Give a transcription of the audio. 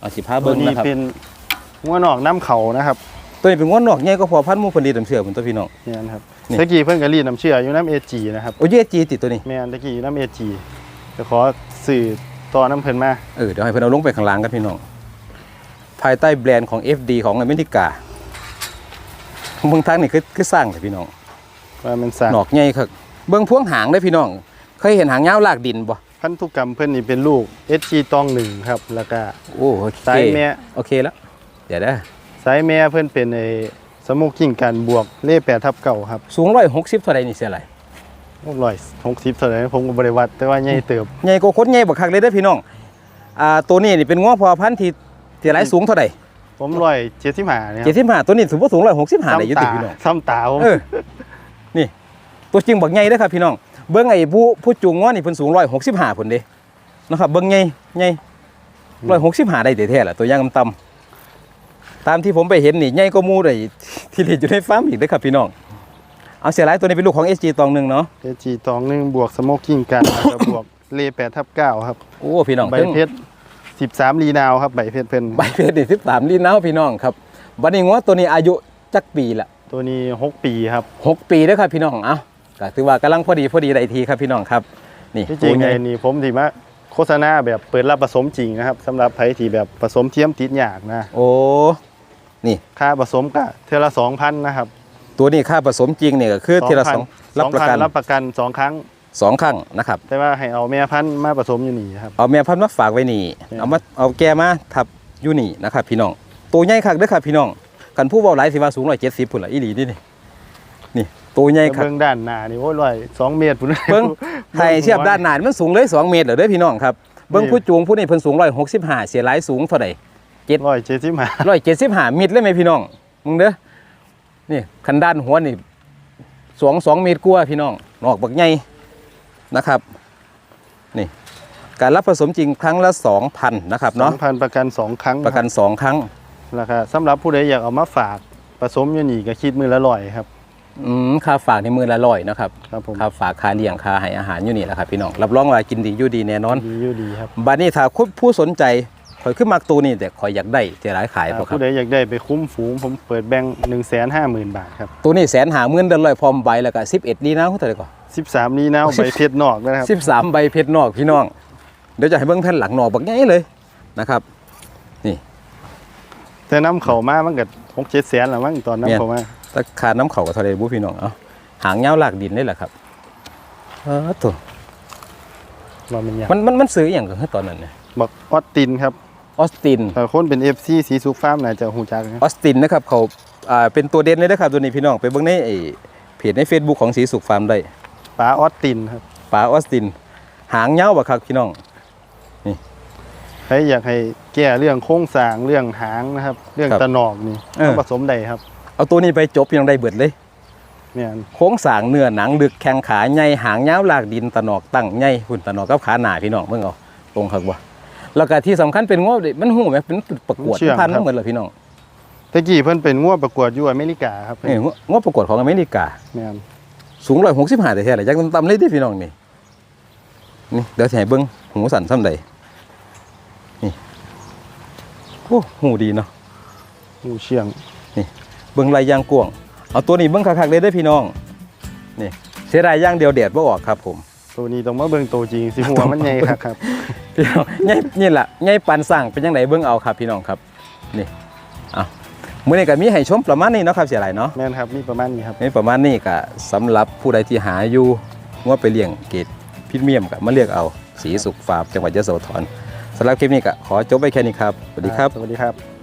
เอาสิพาตัเบิ้วงนี้นะครับ เป็นหัวนอกน้ำเขานะครับตัวนี้เป็นงวนนอกใหญ่ก็พอพันหมูเพันดีน้ำเชื่อผมตัวพี่น้อง เนี่ยนะครับนี่ ตะกี้เพิ่นก็รีดน้ำเชื่ออยู่น้ำเอจีนะครับโอ้ยเจีติดตัวนี้แม่นตะกี้น้ำเอจีจะขอสื่อต่อน้ำเพิ่นมาเออเดี๋ยวให้เพิ่นเอาลงไปข้างล่างกันพี่น้อง ภายใต้แบรนด์ของ FD ของอเมริกาเมืองทางนี่คือคือสร้างแต่พี่น้องว่ามันสั่ง นอกใหญ่ครับเบิ่งพวงหางได้อพี่น้อง เคยเห็นหางยาวลากดินบ่ พันธุกรรมเพิ่นนี่เป็นลูก SG ตองหนึ่งครับ แล้วก็โอ้โอเคสายแม่โอเคแล้ว เดี๋ยวได้อสายแม่เพิ่นเป็นไอ้สโมุกกิ้งกันบวกเล่แปดทับเก่าครับสูง160เท่าใดนี่เสียอะไรร้อยหกสิบเท่าไหร่ผมก็บริวัติแต่ว่าใหญ่เติบใหญ่กว่าคนใหญ่บักคักเลยเด้อพี่น้องอ่าตัวนี้นี่เป็นง้อพอพันธุ์ที่ที่หลายสูงเท่าใดผมร้อยเจ็ดสิบห้าเนี่ย75ตัวนี้ถือว่าสูง165ได้อยู่ติตาพี่น้องซ้ำตาผมเออนี่ตัวจริงบักใหญ่เด้อครับพี่น้อง เบิ้งไอ้ผู้ผู้จูงง้อนี่เพิ่นสูงร้อยหกสิบห้าพุ่นเด้นะครับเบิ้งใหญ่ใหญ่ร้อยหกสิบห้าได้แท้ๆล่ะตัวย่างต่ำๆตามที่ผมไปเห็นนี่ใหญ่ก็มูได้ที่เรียนอยู่ในฟาร์มอีกเด้อครับพี่น้องเอาเสียหลายตัวนี้เป็นลูกของ SG ตองหนึ่งเนาะเอจีตองหนึ่งบวกสโมกกิ้งกันแล้วก็บวกเล่แปดทับเก้าครับโอ้พี่น้องใบเพิ่งเพชรสิบสามลีนาวครับใบเพชรเพิ่นใบเพชรนี่สิบสามลิ้นเนาพี่น้องครับบัดนี้ง้อตัวนี้อายุจักปีละตัวนี้หกปีครับหกปีเด้อครับพี่น้องเอา ก็ถือว่ากำลังพอดีพอดีได้ทีครับพี่น้องครับ นี่ที่จริงตัวใหไงญ่นี่ผมถือว่าโฆษณาแบบเปิดรับผสมจริงนะครับสำหรับไผที่แบบผสมเทียมติดยากนะ โอ้นี่ค่าผสมก็เทอละสองพันนะครับ ตัวนี้ค่าผสมจริงเนี่ยก็คือทีละสองรับประกัน2,000รับประกันสองครั้งสองครั้งนะครับ แต่ว่าให้เอาแม่พันธุ์มาผสมอยู่นี่ครับเอาแม่พันธุ์มาฝากไว้นี่เนี่ยเอามาเอาแกมาทับอยู่นี่นะครับ พี่น้องตัวใหญ่คักเด้อครับพี่น้องกันผู้เบาหลายสิว่าสูงร้อยเจ็ดสิบพุ่นละอีหลีนี่นี่นี่ ตัวใหญ่คักเบื้องด้านหน้านี่โอ้ยร้อยสองเมตรพุ่นเบิ้งไทยเทียบด้านหน้านี่มันสูงเลยสองเมตรเหรอเด้อพี่น้องครับเบิ้งนี่ผู้จูงผู้นี่เพิ่นสูงร้อยหกสิบห้าเสียหลายสูงเท่าไหร่ร้อยเจ็ดสิบห้าร้อยเจ็ดสิบห้ามิตรเลยไหมพี่น้องมึงเด้อนี่คันด้านหัวนี่สองสองเมตรกว่าพี่น้องนอกบักใหญ่นะครับนี่การรับผสมจริงครั้งละสองพันนะครับสอเนาะงพันประกันสองครั้ง ประกันสองครั้งราคาสำหรับผู้ใดอยากเอามาฝากผสมอยู่นี่ก็คิดมือละร้อยครับ อืมค่าฝากในมือละร้อยนะครับครับผมค่าฝากค่าเลี้ยงค่าให้อาหารอยู่นี่แหละครับพี่น้องรับรองว่ากินดีอยู่ดีแน่นอนดีอยู่ดีครับบัดนี้ถ้าคุณผู้สนใจข่อยขึ้นมักตัวนี่แต่ข่อยอยากได้จะร้ายขายเพราะครับผู้ใดอยากได้ไปคุ้มฝูงผมเปิดแบงค์หนึ่งแสนห้าหมื่นบาทครับตัวนี้แสนหาหมื่นเดือนลอยพร้อมใบแล้วก็สิบเอ็ดดีนะเท่าไหร่ก่อนสิบสามนี้นะใบเพชรนอกนะครับสิบสามใบเพชรนอกพี่น้องเดี๋ยวจะให้เบิ่งแผ่นหลังนอกบักใหญ่เลยนะครับ แต่น้ำเขามามันก็หกเจ็ดแสนแล้วมั้งตอนน้ำเขามาถ้าขาดน้ำเขากับทะเลบุพี่น้องเอาหางเงาวลากดินนี่แหละครับเออตัวเรามันอยากมันมันมันซื้ออหย่างกันตอนนั้นเนี่ยบอกออสตินครับออสตินแต่คนเป็นเอฟซีสีสุกฟาร์มน่าจะหูจักนะออสตินนะครับเขาอ่าเป็นตัวเด่นเลยนะครับตัวนี้พี่น้องไปเบิ่งในไอ้เพจใน Facebook ของสีสุขฟาร์มได้ปลาออสตินครับปลาออสติน หางเงาวบักคักพี่น้องใครอยากให้แก้เรื่องโค้งสร้างเรื่องหางนะครับ เรื่องครับตะหนอกนี่เออก็ผสมได้ครับ เอาตัวนี้ไปจบยังได้เบิดเลยเนี่ยโค้งสร้างเนื้อหนังดึกแข้งขาใหญ่หางยาวลากดินตะหนอกตั้งใหญ่หุ่นตะหนอกกับขาหนาพี่น้องเบิ่งเอาตรงคักบ่แล้วก็ที่สำคัญเป็นง้อมันหูไหมเป็นจุดประกวดพันธุ์เหมือนเลยพี่น้องตะกี้เพิ่นเป็นงัวประกวดอยู่อเมริกาครับนี่ง้อง้อประกวดของอเมริกาเนี่ยสูงร้อยหกสิบห้าแต่แท้เลยยังต่ำๆเลยที่พี่น้องนี่นี่เดี๋ยวสิให้เบิ้งหูสั่นซ้ำใดนี่โอ้หูดีเนาะงูเชียงเบิ้งลายยางกวางเอาตัวนี้เบิ้งคักๆเลยได้อพี่น้องนี่เสียดายย่างเดียวแดดบ่ออกครับผม ตัวนี้ต้องมาเบิ่งตัวจริงสิหัวมันใหญ่ครับครับพี่น้องง่ายนี่แหละง่ายปันสั่งเป็นยังไงเบิ้งเอาครับพี่น้องครับนี่เอามื่อนี้ก็มีให้ชมประมาณนี้เนาะครับเสียหลายเนาะแม่นครับมีประมาณนี้ครับนี่ประมาณนี้ก็สำหรับผู้ใดที่หาอยู่ว่าไปเลี้ยงเกรดพรีเมียมก็มาเลือกเอาสีสุขฟาร์มจังหวัดยโสธร สำหรับคลิปนี้ก็ขอจบไปแค่นี้ครับ สวัสดีครับ สวัสดีครับ